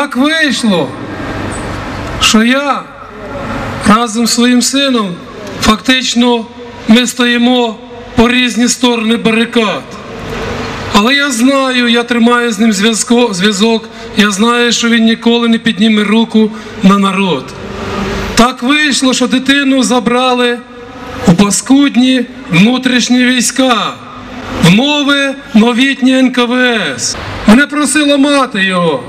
Так вийшло, що я разом з своїм сином фактично ми стоїмо по різні сторони барикад. Але я знаю, я тримаю з ним зв'язок, я знаю, що він ніколи не підніме руку на народ. Так вийшло, що дитину забрали у паскудні внутрішні війська, в нове новітнє НКВС. Мене просила мати його.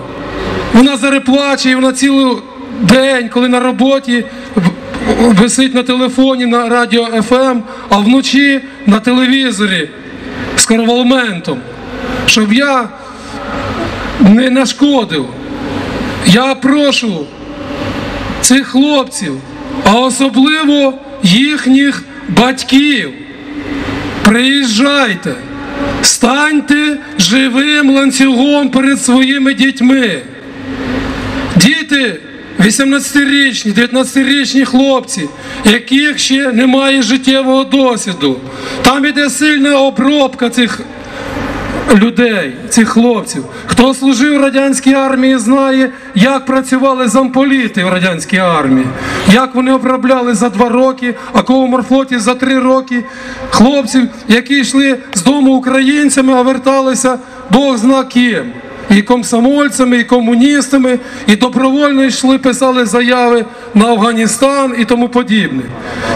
Вона зараз плаче, і вона цілий день, коли на роботі, висить на телефоні на радіо ФМ, а вночі на телевізорі з корвалментом, щоб я не нашкодив. Я прошу цих хлопців, а особливо їхніх батьків. Приїжджайте, станьте живим ланцюгом перед своїми дітьми. Діти 18-річні, 19-річні хлопці, яких ще немає життєвого досвіду. Там іде сильна обробка цих людей, цих хлопців. Хто служив в радянській армії, знає, як працювали замполіти в радянській армії, як вони обробляли за два роки, а кого в морфлоті за три роки хлопців, які йшли з дому українцями, а верталися Бог зна ким. І комсомольцями, і комуністами, і добровольно йшли, писали заяви на Афганістан і тому подібне.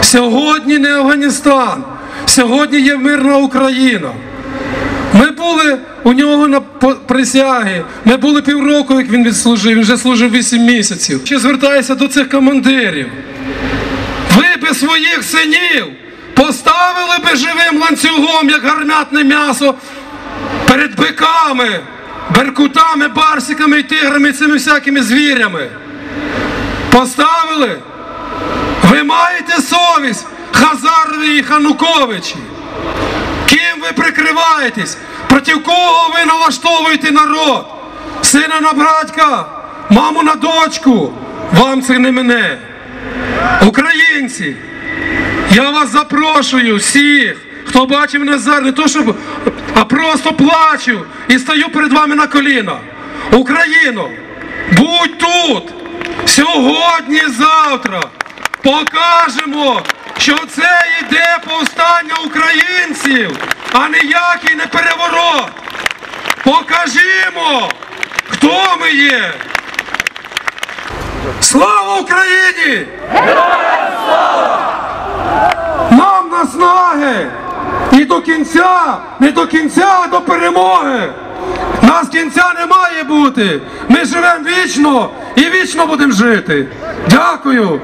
Сьогодні не Афганістан, сьогодні є мирна Україна. Ми були у нього на присяги. Ми були півроку, як він відслужив, він вже служив 8 місяців. Ще звертаюся до цих командирів. Ви би своїх синів поставили би живим ланцюгом, як гармятне м'ясо, перед биками, беркутами, барсиками тиграми, цими всякими звірями. Поставили? Ви маєте совість, Хазарові і Хануковичі. Ким ви прикриваєтесь? Проти кого ви налаштовуєте народ? Сина на братька, маму на дочку. Вам це не мене. Українці, я вас запрошую всіх, хто бачив мене зараз, не то щоб, а просто плачу і стою перед вами на коліна. Україно, будь тут сьогодні, завтра. Покажемо, що це йде повстання українців, а ніякий не переворот. Покажімо, хто ми є. Слава Україні! Нам наснаги! І до кінця, не до кінця, а до перемоги! Нас кінця не має бути! Ми живемо вічно і вічно будемо жити! Дякую!